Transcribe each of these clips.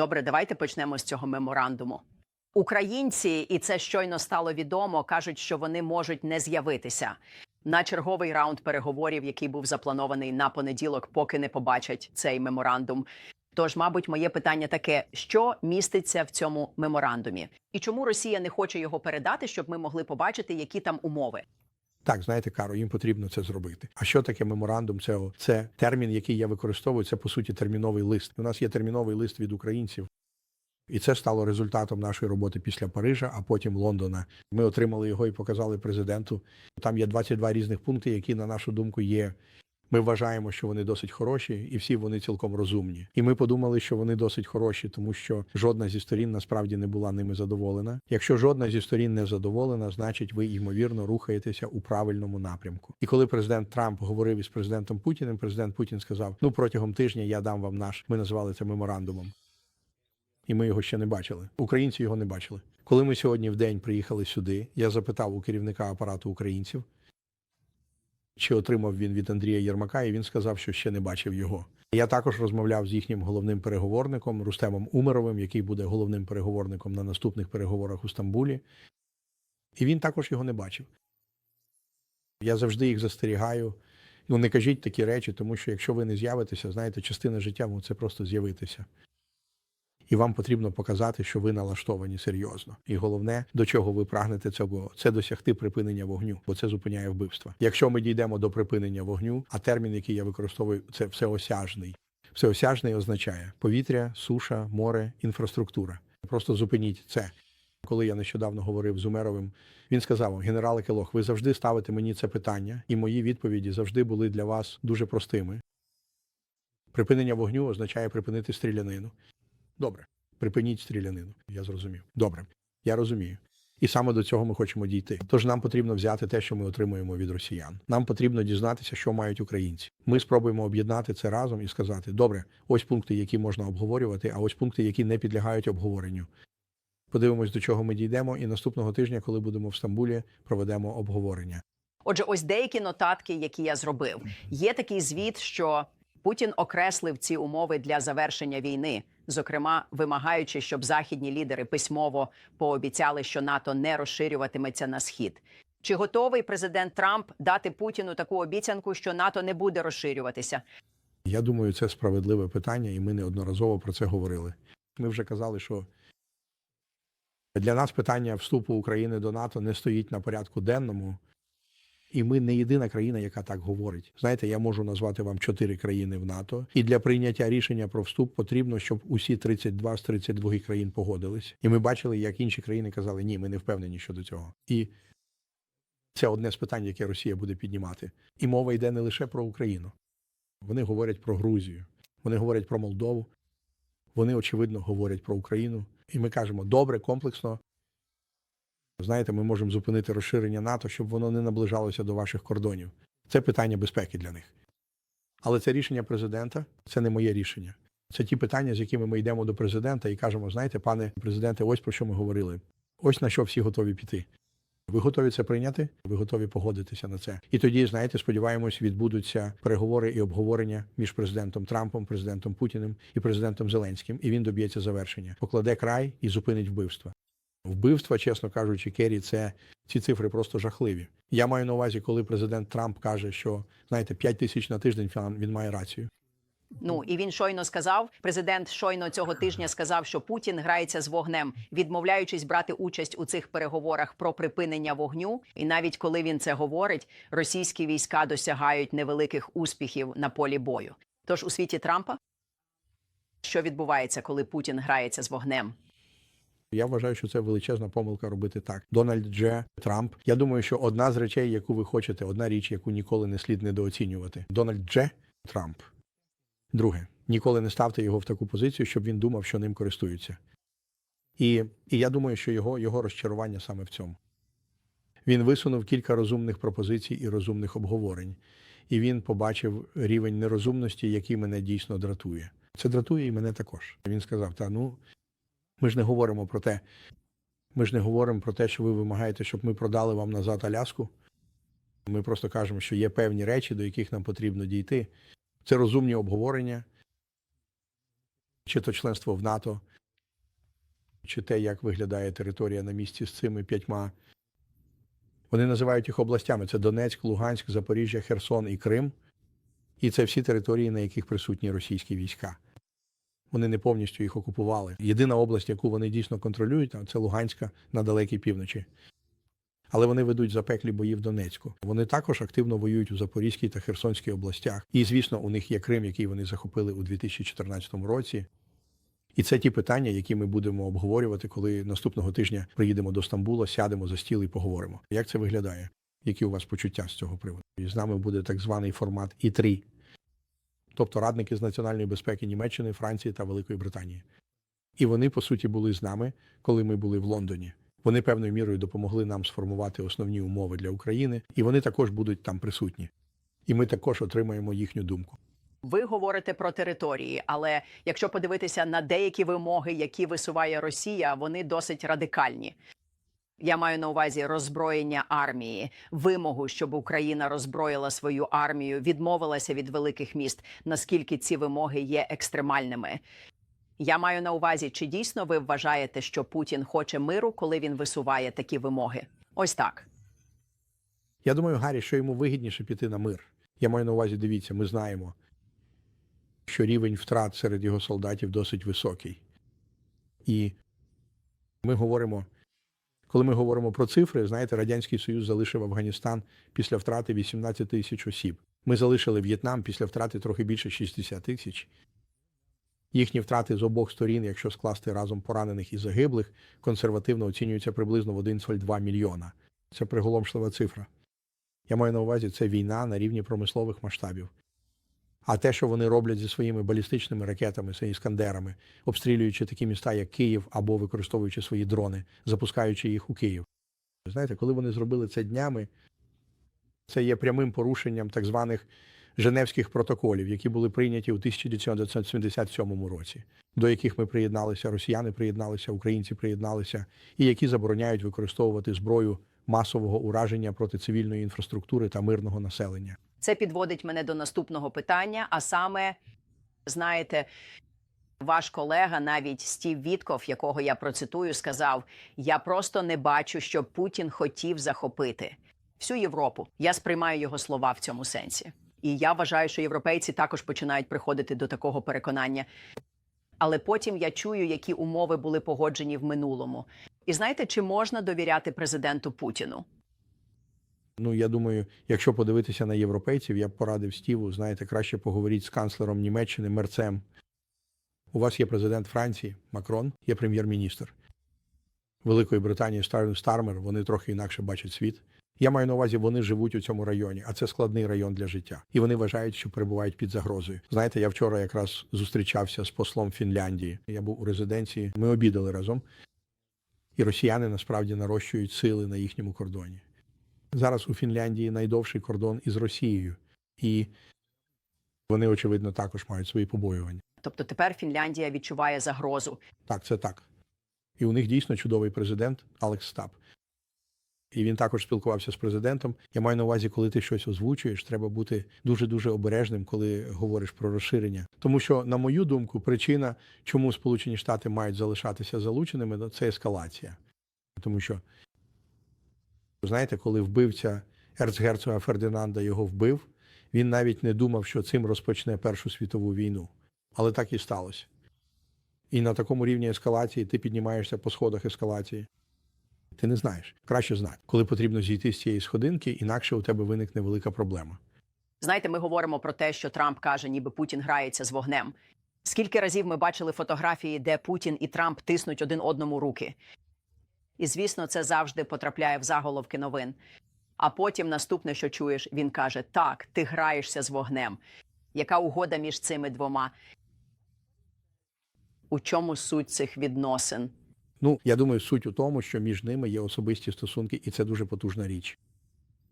Добре, давайте почнемо з цього меморандуму. Українці, і це щойно стало відомо, кажуть, що вони можуть не з'явитися на черговий раунд переговорів, який був запланований на понеділок, поки не побачать цей меморандум. Тож, мабуть, моє питання таке: що міститься в цьому меморандумі, і чому Росія не хоче його передати, щоб ми могли побачити, які там умови? Так, знаєте, Каро, їм потрібно це зробити. А що таке меморандум? Це, це термін, який я використовую. Це по суті терміновий лист. У нас є терміновий лист від українців. І це стало результатом нашої роботи після Парижа, а потім Лондона. Ми отримали його і показали президенту. Там є 22 різних пункти, які, на нашу думку, є. Ми вважаємо, що вони досить хороші, і всі вони цілком розумні. І ми подумали, що вони досить хороші, тому що жодна зі сторін насправді не була ними задоволена. Якщо жодна зі сторін не задоволена, значить ви ймовірно рухаєтеся у правильному напрямку. І коли президент Трамп говорив із президентом Путіним, президент Путін сказав: Ну протягом тижня я дам вам наш. Ми називали це меморандумом. І ми його ще не бачили. Українці його не бачили. Коли ми сьогодні в день приїхали сюди, я запитав у керівника апарату українців, чи отримав він від Андрія Єрмака, і він сказав, що ще не бачив його. Я також розмовляв з їхнім головним переговорником Рустемом Умеровим, який буде головним переговорником на наступних переговорах у Стамбулі. І він також його не бачив. Я завжди їх застерігаю. Ну, не кажіть такі речі, тому що якщо ви не з'явитеся, знаєте, частина життя це просто з'явитися. І вам потрібно показати, що ви налаштовані серйозно. І головне, до чого ви прагнете цього, це досягти припинення вогню, бо це зупиняє вбивства. Якщо ми дійдемо до припинення вогню, а термін, який я використовую, це всеосяжний. Всеосяжний означає повітря, суша, море, інфраструктура. Просто зупиніть це. Коли я нещодавно говорив з Умеровим, він сказав: генерале Келох, ви завжди ставите мені це питання, і мої відповіді завжди були для вас дуже простими. Припинення вогню означає припинити стрілянину. Добре, припиніть стрілянину. Я зрозумів. Добре, я розумію. І саме до цього ми хочемо дійти. Тож нам потрібно взяти те, що ми отримуємо від росіян. Нам потрібно дізнатися, що мають українці. Ми спробуємо об'єднати це разом і сказати: добре, ось пункти, які можна обговорювати, а ось пункти, які не підлягають обговоренню. Подивимось, до чого ми дійдемо, і наступного тижня, коли будемо в Стамбулі, проведемо обговорення. Отже, ось деякі нотатки, які я зробив. Є такий звіт, що Путін окреслив ці умови для завершення війни, зокрема вимагаючи, щоб західні лідери письмово пообіцяли, що НАТО не розширюватиметься на схід. Чи готовий президент Трамп дати Путіну таку обіцянку, що НАТО не буде розширюватися? Я думаю, це справедливе питання, і ми неодноразово про це говорили. Ми вже казали, що для нас питання вступу України до НАТО не стоїть на порядку денному, і ми не єдина країна, яка так говорить. Знаєте, я можу назвати вам чотири країни в НАТО, і для прийняття рішення про вступ потрібно, щоб усі 32 з 32 країн погодились. І ми бачили, як інші країни казали, ні, ми не впевнені щодо цього. І це одне з питань, яке Росія буде піднімати. І мова йде не лише про Україну. Вони говорять про Грузію, вони говорять про Молдову, вони, очевидно, говорять про Україну. І ми кажемо, добре, комплексно. Знаєте, ми можемо зупинити розширення НАТО, щоб воно не наближалося до ваших кордонів. Це питання безпеки для них. Але це рішення президента, це не моє рішення. Це ті питання, з якими ми йдемо до президента і кажемо: знаєте, пане президенте, ось про що ми говорили. Ось на що всі готові піти. Ви готові це прийняти? Ви готові погодитися на це? І тоді, знаєте, сподіваємось, відбудуться переговори і обговорення між президентом Трампом, президентом Путіним і президентом Зеленським, і він доб'ється завершення, покладе край і зупинить вбивства. Вбивства, чесно кажучи, Керрі, це ці цифри просто жахливі. Я маю на увазі, коли президент Трамп каже, що знаєте, 5 тисяч на тиждень він має рацію. Ну і він щойно сказав. Президент щойно цього тижня сказав, що Путін грається з вогнем, відмовляючись брати участь у цих переговорах про припинення вогню. І навіть коли він це говорить, російські війська досягають невеликих успіхів на полі бою. Тож у світі Трампа що відбувається, коли Путін грається з вогнем? Я вважаю, що це величезна помилка робити так. Дональд Дже Трамп. Я думаю, що одна з речей, яку ви хочете, одна річ, яку ніколи не слід недооцінювати. Дональд Дже Трамп. Друге, ніколи не ставте його в таку позицію, щоб він думав, що ним користуються. І, і я думаю, що його, його розчарування саме в цьому. Він висунув кілька розумних пропозицій і розумних обговорень, і він побачив рівень нерозумності, який мене дійсно дратує. Це дратує і мене також. Він сказав: Та ну, ми ж не говоримо про те. Ми ж не говоримо про те, що ви вимагаєте, щоб ми продали вам назад Аляску. Ми просто кажемо, що є певні речі, до яких нам потрібно дійти. Це розумні обговорення. чи то членство в НАТО, чи те, як виглядає територія на місці з цими п'ятьма. Вони називають їх областями: це Донецьк, Луганськ, Запоріжжя, Херсон і Крим. І це всі території, на яких присутні російські війська. Вони не повністю їх окупували. Єдина область, яку вони дійсно контролюють, це Луганська на далекій півночі. Але вони ведуть запеклі бої в Донецьку. Вони також активно воюють у Запорізькій та Херсонській областях. І, звісно, у них є Крим, який вони захопили у 2014 році. І це ті питання, які ми будемо обговорювати, коли наступного тижня приїдемо до Стамбула, сядемо за стіл і поговоримо. Як це виглядає? Які у вас почуття з цього приводу? І з нами буде так званий формат І3, тобто радники з національної безпеки Німеччини, Франції та Великої Британії. І вони, по суті, були з нами, коли ми були в Лондоні. Вони певною мірою допомогли нам сформувати основні умови для України, і вони також будуть там присутні. І ми також отримаємо їхню думку. Ви говорите про території, але якщо подивитися на деякі вимоги, які висуває Росія, вони досить радикальні. Я маю на увазі роззброєння армії, вимогу, щоб Україна роззброїла свою армію, відмовилася від великих міст. Наскільки ці вимоги є екстремальними? Я маю на увазі, чи дійсно ви вважаєте, що Путін хоче миру, коли він висуває такі вимоги? Ось так. Я думаю, Гаррі, що йому вигідніше піти на мир. Я маю на увазі, дивіться, ми знаємо, що рівень втрат серед його солдатів досить високий. І ми говоримо, коли ми говоримо про цифри, знаєте, Радянський Союз залишив Афганістан після втрати 18 тисяч осіб. Ми залишили В'єтнам після втрати трохи більше 60 тисяч. Їхні втрати з обох сторін, якщо скласти разом поранених і загиблих, консервативно оцінюються приблизно в 1,2 мільйона. Це приголомшлива цифра. Я маю на увазі, це війна на рівні промислових масштабів. А те, що вони роблять зі своїми балістичними ракетами, це іскандерами, обстрілюючи такі міста, як Київ, або використовуючи свої дрони, запускаючи їх у Київ. Знаєте, коли вони зробили це днями, це є прямим порушенням так званих Женевських протоколів, які були прийняті у 1977 році, до яких ми приєдналися, росіяни приєдналися, українці приєдналися, і які забороняють використовувати зброю масового ураження проти цивільної інфраструктури та мирного населення. Це підводить мене до наступного питання. А саме, знаєте, ваш колега, навіть Стів Вітков, якого я процитую, сказав: Я просто не бачу, що Путін хотів захопити всю Європу. Я сприймаю його слова в цьому сенсі. І я вважаю, що європейці також починають приходити до такого переконання. Але потім я чую, які умови були погоджені в минулому. І знаєте, чи можна довіряти президенту Путіну? Ну, я думаю, якщо подивитися на європейців, я б порадив Стіву, знаєте, краще поговоріть з канцлером Німеччини Мерцем. У вас є президент Франції Макрон, є прем'єр-міністр Великої Британії Стар- Стармер. Вони трохи інакше бачать світ. Я маю на увазі, вони живуть у цьому районі, а це складний район для життя. І вони вважають, що перебувають під загрозою. Знаєте, я вчора якраз зустрічався з послом Фінляндії. Я був у резиденції. Ми обідали разом. І росіяни насправді нарощують сили на їхньому кордоні. Зараз у Фінляндії найдовший кордон із Росією, і вони, очевидно, також мають свої побоювання. Тобто тепер Фінляндія відчуває загрозу. Так, це так. І у них дійсно чудовий президент Алекс Стаб. І він також спілкувався з президентом. Я маю на увазі, коли ти щось озвучуєш, треба бути дуже-дуже обережним, коли говориш про розширення. Тому що, на мою думку, причина, чому Сполучені Штати мають залишатися залученими, ну, це ескалація. Тому що, знаєте, коли вбивця ерцгерцога Фердинанда його вбив, він навіть не думав, що цим розпочне Першу світову війну. Але так і сталося. І на такому рівні ескалації ти піднімаєшся по сходах ескалації. Ти не знаєш. Краще знати, коли потрібно зійти з цієї сходинки, інакше у тебе виникне велика проблема. Знаєте, ми говоримо про те, що Трамп каже, ніби Путін грається з вогнем. Скільки разів ми бачили фотографії, де Путін і Трамп тиснуть один одному руки. І звісно, це завжди потрапляє в заголовки новин. А потім наступне, що чуєш, він каже: Так, ти граєшся з вогнем. Яка угода між цими двома? У чому суть цих відносин? Ну, я думаю, суть у тому, що між ними є особисті стосунки, і це дуже потужна річ.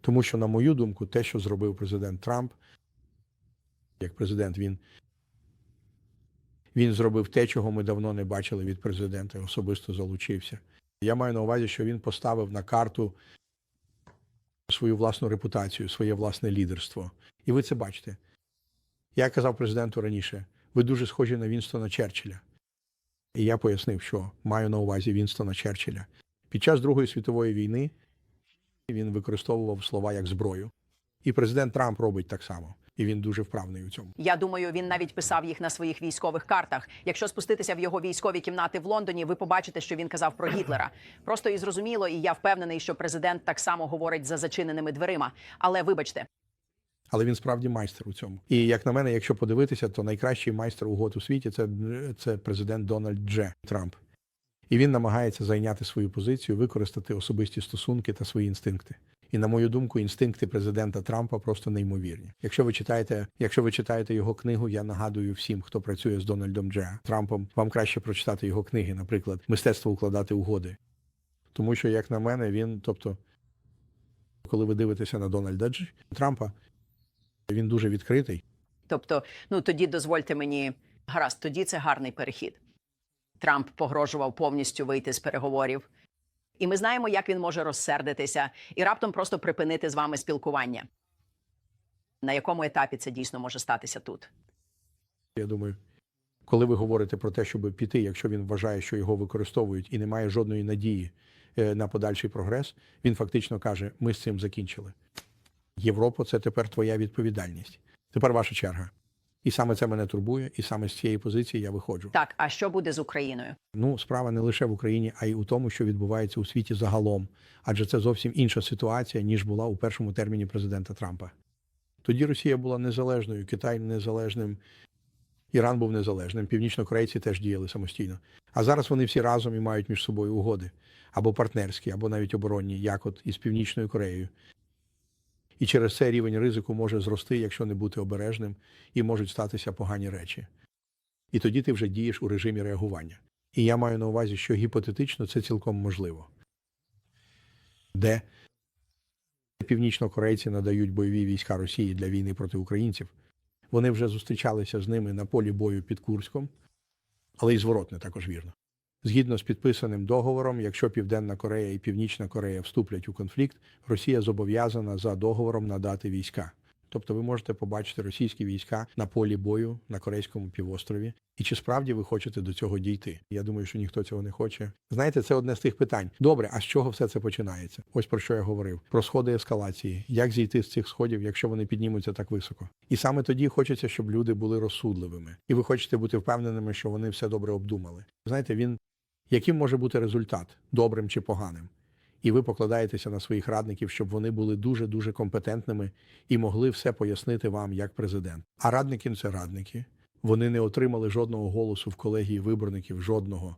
Тому що, на мою думку, те, що зробив президент Трамп, як президент, він, він зробив те, чого ми давно не бачили від президента, особисто залучився. Я маю на увазі, що він поставив на карту свою власну репутацію, своє власне лідерство. І ви це бачите. Я казав президенту раніше: ви дуже схожі на Вінстона Черчилля. І я пояснив, що маю на увазі Вінстона Черчилля. Під час Другої світової війни він використовував слова як зброю. І президент Трамп робить так само. І він дуже вправний у цьому. Я думаю, він навіть писав їх на своїх військових картах. Якщо спуститися в його військові кімнати в Лондоні, ви побачите, що він казав про Гітлера. Просто і зрозуміло, і я впевнений, що президент так само говорить за зачиненими дверима. Але вибачте, Але він справді майстер у цьому. І як на мене, якщо подивитися, то найкращий майстер угод у світі це, це президент Дональд Дж. Трамп. І він намагається зайняти свою позицію, використати особисті стосунки та свої інстинкти. І на мою думку, інстинкти президента Трампа просто неймовірні. Якщо ви читаєте, якщо ви читаєте його книгу, я нагадую всім, хто працює з Дональдом Дж. Трампом, вам краще прочитати його книги, наприклад, Мистецтво укладати угоди. Тому що, як на мене, він, тобто, коли ви дивитеся на Дональда Дж. Трампа, він дуже відкритий. тобто, ну тоді дозвольте мені гаразд, тоді це гарний перехід. Трамп погрожував повністю вийти з переговорів. І ми знаємо, як він може розсердитися і раптом просто припинити з вами спілкування. На якому етапі це дійсно може статися тут? Я думаю, коли ви говорите про те, щоб піти, якщо він вважає, що його використовують і немає жодної надії е, на подальший прогрес, він фактично каже: ми з цим закінчили. Європа це тепер твоя відповідальність. Тепер ваша черга. І саме це мене турбує, і саме з цієї позиції я виходжу. Так, а що буде з Україною? Ну, справа не лише в Україні, а й у тому, що відбувається у світі загалом. Адже це зовсім інша ситуація, ніж була у першому терміні президента Трампа. Тоді Росія була незалежною, Китай незалежним, Іран був незалежним, північнокорейці теж діяли самостійно. А зараз вони всі разом і мають між собою угоди або партнерські, або навіть оборонні, як от із Північною Кореєю. І через це рівень ризику може зрости, якщо не бути обережним, і можуть статися погані речі. І тоді ти вже дієш у режимі реагування. І я маю на увазі, що гіпотетично це цілком можливо. Де північнокорейці надають бойові війська Росії для війни проти українців. Вони вже зустрічалися з ними на полі бою під Курском, але і зворотне також вірно. Згідно з підписаним договором, якщо Південна Корея і Північна Корея вступлять у конфлікт, Росія зобов'язана за договором надати війська. Тобто ви можете побачити російські війська на полі бою на Корейському півострові. І чи справді ви хочете до цього дійти? Я думаю, що ніхто цього не хоче. Знаєте, це одне з тих питань. Добре, а з чого все це починається? Ось про що я говорив: про сходи ескалації. Як зійти з цих сходів, якщо вони піднімуться так високо? І саме тоді хочеться, щоб люди були розсудливими, і ви хочете бути впевненими, що вони все добре обдумали. Знаєте, він яким може бути результат, добрим чи поганим? І ви покладаєтеся на своїх радників, щоб вони були дуже дуже компетентними і могли все пояснити вам як президент. А радники це радники. Вони не отримали жодного голосу в колегії виборників, жодного.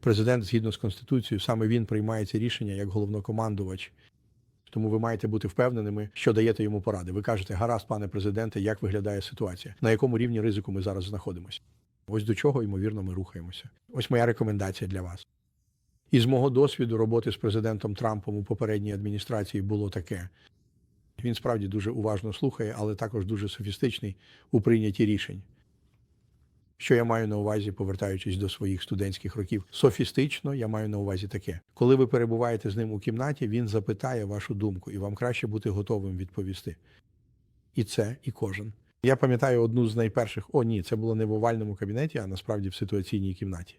Президент, згідно з конституцією, саме він приймає ці рішення як головнокомандувач. Тому ви маєте бути впевненими, що даєте йому поради. Ви кажете, гаразд, пане президенте, як виглядає ситуація, на якому рівні ризику ми зараз знаходимося. Ось до чого, ймовірно, ми рухаємося. Ось моя рекомендація для вас. Із мого досвіду роботи з президентом Трампом у попередній адміністрації було таке. Він справді дуже уважно слухає, але також дуже софістичний у прийнятті рішень. Що я маю на увазі, повертаючись до своїх студентських років, софістично я маю на увазі таке. Коли ви перебуваєте з ним у кімнаті, він запитає вашу думку, і вам краще бути готовим відповісти. І це, і кожен. Я пам'ятаю одну з найперших, о ні, це було не в овальному кабінеті, а насправді в ситуаційній кімнаті.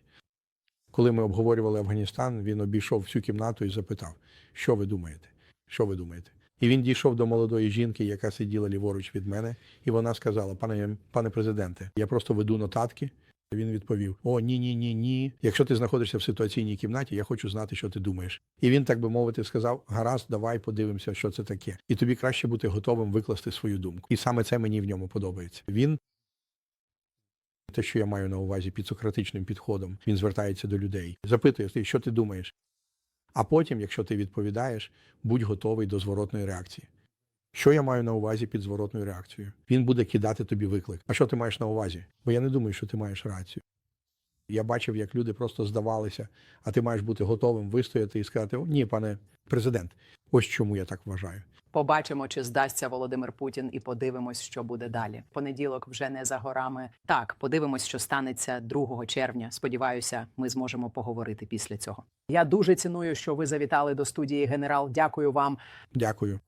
Коли ми обговорювали Афганістан, він обійшов всю кімнату і запитав, що ви думаєте? Що ви думаєте? І він дійшов до молодої жінки, яка сиділа ліворуч від мене, і вона сказала: пане, пане президенте, я просто веду нотатки. Він відповів: О, ні, ні, ні, ні. Якщо ти знаходишся в ситуаційній кімнаті, я хочу знати, що ти думаєш. І він, так би мовити, сказав: Гаразд, давай подивимося, що це таке. І тобі краще бути готовим викласти свою думку. І саме це мені в ньому подобається. Він те, що я маю на увазі під сократичним підходом, він звертається до людей, запитує, «Ти, що ти думаєш. А потім, якщо ти відповідаєш, будь готовий до зворотної реакції. Що я маю на увазі під зворотною реакцією? Він буде кидати тобі виклик. А що ти маєш на увазі? Бо я не думаю, що ти маєш рацію. Я бачив, як люди просто здавалися, а ти маєш бути готовим вистояти і сказати: «О, ні, пане президент, ось чому я так вважаю. Побачимо, чи здасться Володимир Путін, і подивимось, що буде далі. Понеділок вже не за горами. Так, подивимось, що станеться 2 червня. Сподіваюся, ми зможемо поговорити після цього. Я дуже ціную, що ви завітали до студії генерал. Дякую вам. Дякую.